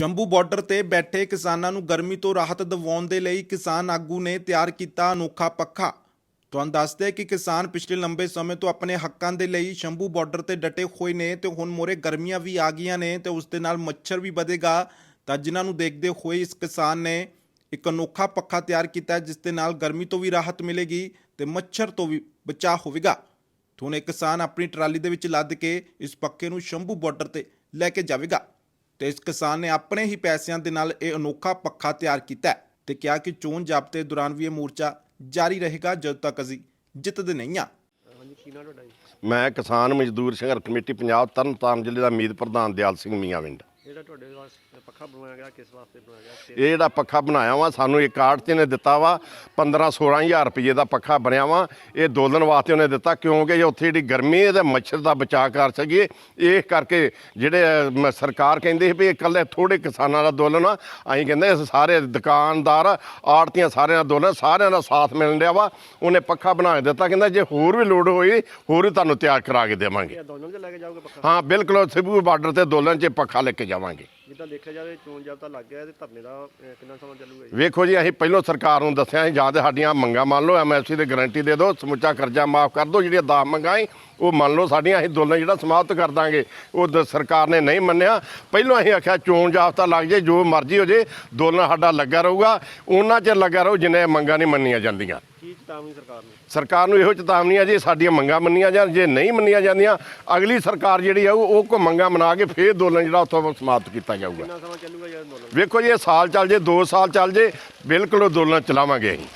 Shambhu border ਤੇ ਬੈਠੇ ਕਿਸਾਨਾਂ ਨੂੰ ਗਰਮੀ ਤੋਂ ਰਾਹਤ ਦਿਵਾਉਣ ਦੇ ਲਈ ਕਿਸਾਨ ਆਗੂ ਨੇ ਤਿਆਰ ਕੀਤਾ ਅਨੋਖਾ ਪੱਖਾ। ਤੁਹਾਨੂੰ ਦੱਸਦੇ ਕਿ ਕਿਸਾਨ ਪਿਛਲੇ ਲੰਬੇ ਸਮੇਂ ਤੋਂ ਆਪਣੇ ਹੱਕਾਂ ਦੇ ਲਈ ਸ਼ੰਭੂ ਬਾਰਡਰ ਤੇ ਡਟੇ ਹੋਏ ਨੇ ਤੇ ਹੁਣ ਮੋਰੇ ਗਰਮੀਆਂ ਵੀ ਆ ਗਈਆਂ ਨੇ ਤੇ ਉਸ ਦੇ ਨਾਲ ਮੱਛਰ ਵੀ ਵਧੇਗਾ। ਤਾਂ ਜਿਨ੍ਹਾਂ ਨੂੰ ਦੇਖਦੇ ਹੋਏ ਇਸ ਕਿਸਾਨ ਨੇ ਇੱਕ ਅਨੋਖਾ ਪੱਖਾ ਤਿਆਰ ਕੀਤਾ ਜਿਸ ਦੇ ਨਾਲ ਗਰਮੀ ਤੋਂ ਵੀ ਰਾਹਤ ਮਿਲੇਗੀ ਤੇ ਮੱਛਰ ਤੋਂ ਵੀ ਬਚਾਅ ਹੋਵੇਗਾ। ਹੁਣ ਇਹ ਕਿਸਾਨ ਆਪਣੀ ਟਰਾਲੀ ਦੇ ਵਿੱਚ ਲੱਦ ਕੇ ਇਸ ਪੱਕੇ ਨੂੰ ਸ਼ੰਭੂ ਬਾਰਡਰ ਤੇ ਲੈ ਕੇ ਜਾਵੇਗਾ। ਤੇ ਇਸ ਕਿਸਾਨ ਨੇ ਆਪਣੇ ਹੀ ਪੈਸਿਆਂ ਦੇ ਨਾਲ ਇਹ ਅਨੋਖਾ ਪੱਖਾ ਤਿਆਰ ਕੀਤਾ ਹੈ ਤੇ ਕਿਹਾ ਕਿ ਚੋਣ ਜ਼ਾਬਤੇ ਦੌਰਾਨ ਵੀ ਇਹ ਮੋਰਚਾ ਜਾਰੀ ਰਹੇਗਾ ਜਦੋਂ ਤੱਕ ਅਸੀਂ ਜਿੱਤਦੇ ਨਹੀਂ ਹਾਂ। ਹਾਂਜੀ ਕੀ ਨਾਂ ਤੁਹਾਡਾ ਜੀ? ਮੈਂ ਕਿਸਾਨ ਮਜ਼ਦੂਰ ਸੰਘਰਸ਼ ਕਮੇਟੀ ਪੰਜਾਬ ਤਰਨਤਾਰਨ ਜ਼ਿਲ੍ਹੇ ਦਾ ਮੀਤ ਪ੍ਰਧਾਨ ਦਿਆਲ ਸਿੰਘ ਮੀਆਂਵਿੰਡ ਜਿਹੜਾ ਤੁਹਾਡੇ ਵਾਸਤੇ ਪੱਖਾ ਬਣਾਇਆ ਗਿਆ ਕਿਸ ਵਾਸਤੇ ਬਣਾਇਆ ਗਿਆ? ਇਹ ਜਿਹੜਾ ਪੱਖਾ ਬਣਾਇਆ ਵਾ ਸਾਨੂੰ ਇੱਕ ਆੜਤੀ ਨੇ ਦਿੱਤਾ ਵਾ 15 16000 ਰੁਪਏ ਦਾ ਪੱਖਾ ਬਣਿਆ ਵਾ। ਇਹ ਦੋਲਨ ਵਾਸਤੇ ਉਹਨੇ ਦਿੱਤਾ ਕਿਉਂਕਿ ਜੇ ਉੱਥੇ ਜਿਹੜੀ ਗਰਮੀ ਹੈ ਤੇ ਮੱਛਰ ਦਾ ਬਚਾਅ ਕਰ ਸਕੀਏ ਇਹ ਕਰਕੇ ਜਿਹੜੇ ਮ- ਸਰਕਾਰ ਕਹਿੰਦੇ ਸੀ ਵੀ ਇਹ ਇਕੱਲੇ ਥੋੜੇ ਕਿਸਾਨਾਂ ਦਾ ਦੋਲਨ ਆ ਅਸੀਂ ਕਹਿੰਦੇ ਅਸੀਂ ਸਾਰੇ ਦੁਕਾਨਦਾਰ ਆੜਤੀਆਂ ਸਾਰਿਆਂ ਦਾ ਦੋਲਨ ਸਾਰਿਆਂ ਦਾ ਸਾਥ ਮਿਲਣ ਡਿਆ ਵਾ। ਉਹਨੇ ਪੱਖਾ ਬਣਾ ਕੇ ਦਿੱਤਾ ਕਹਿੰਦਾ ਜੇ ਹੋਰ ਵੀ ਲੋੜ ਹੋਈ ਹੋਰ ਵੀ ਤੁਹਾਨੂੰ ਤਿਆਰ ਕਰਾ ਕੇ ਦੇਵਾਂਗੇ। ਦੋਨੋਂ ਚ ਲੈ ਕੇ ਜਾਓਗੇ ਪੱਖਾ? ਹਾਂ ਬਿਲਕੁਲ ਸਿਬੂ ਬਾਰਡਰ ਤੇ ਦੋਲਨ 'ਚ ਪੱਖਾ ਲੈ ਕੇ ਜਾਵਾਂਗੇ। ਜਿੱਦਾਂ ਦੇਖਿਆ ਜਾਵੇ ਚੋਣ ਜਾਬਤਾ ਲੱਗ ਗਿਆ ਤੇ ਧਰਨੇ ਦਾ ਅਹ, ਕਿੰਨਾ ਸਮਾਂ ਚੱਲੂਗਾ ਜੀ? ਵੇਖੋ ਜੀ ਅਸੀਂ ਪਹਿਲਾਂ ਸਰਕਾਰ ਨੂੰ ਦੱਸਿਆ ਸੀ ਜਾਂ ਤੇ ਸਾਡੀਆਂ ਮੰਗਾਂ ਮੰਨ ਲਓ ਐਮਐਸਪੀ ਦੀ ਗਾਰੰਟੀ ਦੇ ਦਿਓ ਸਮੁੱਚਾ ਕਰਜ਼ਾ ਮਾਫ ਕਰ ਦਿਓ ਜਿਹੜੀਆਂ 10 ਮੰਗਾਂ ਸੀ ਉਹ ਮੰਨ ਲਓ ਸਾਡੀਆਂ ਅਸੀਂ ਦੋਨਾਂ ਜਿਹੜਾ ਸਮਾਪਤ ਕਰ ਦਾਂਗੇ ਉਹ ਦ- ਸਰਕਾਰ ਨੇ ਨਹੀਂ ਮੰਨਿਆ। ਪਹਿਲਾਂ ਅਸੀਂ ਆਖਿਆ ਚੋਣ ਜਾਬਤਾ ਲੱਗ ਜੇ ਜੋ ਮਰਜ਼ੀ ਹੋ ਜੇ ਦੋਨਾਂ ਸਾਡਾ ਲੱਗਾ ਰਹੂਗਾ। ਉਹਨਾਂ ਚਿਰ ਲੱਗਾ ਰਹੂ ਜਿੰਨੇ ਮੰਗਾਂ ਨਹੀਂ ਮੰਨੀਆਂ ਜਾਂਦੀਆਂ। ਚੇਤਾਵਨੀ ਸਰਕਾਰ ਨੂੰ? ਸਰਕਾਰ ਨੂੰ ਇਹੋ ਚੇਤਾਵਨੀ ਆ ਜੇ ਸਾਡੀਆਂ ਮੰਗਾਂ ਮੰਨੀਆਂ ਜਾਣ ਜੇ ਨਹੀਂ ਮੰਨੀਆਂ ਜਾਂਦੀਆਂ ਅਗਲੀ ਸਰਕਾਰ ਜਿਹੜੀ ਆਊ ਉਹ ਕੋ ਮੰਗਾਂ ਮਨਾ ਕੇ ਫੇਰ ਦੋਲਨ ਜਿਹੜਾ ਉੱਥੋਂ ਸਮਾਪਤ ਕੀਤਾ ਜਾਊਗਾ। ਕਿੰਨਾ ਸਮਾਂ ਚੱਲੂਗਾ ਜੀ ਇਹ ਅੰਦੋਲਨ? ਵੇਖੋ ਜੀ ਇਹ ਸਾਲ ਚੱਲ ਜੇ 2 ਸਾਲ ਚੱਲ ਜੇ ਬਿਲਕੁਲ ਉਹ ਦੋਲਨ ਚਲਾਵਾਂਗੇ ਅਸੀਂ।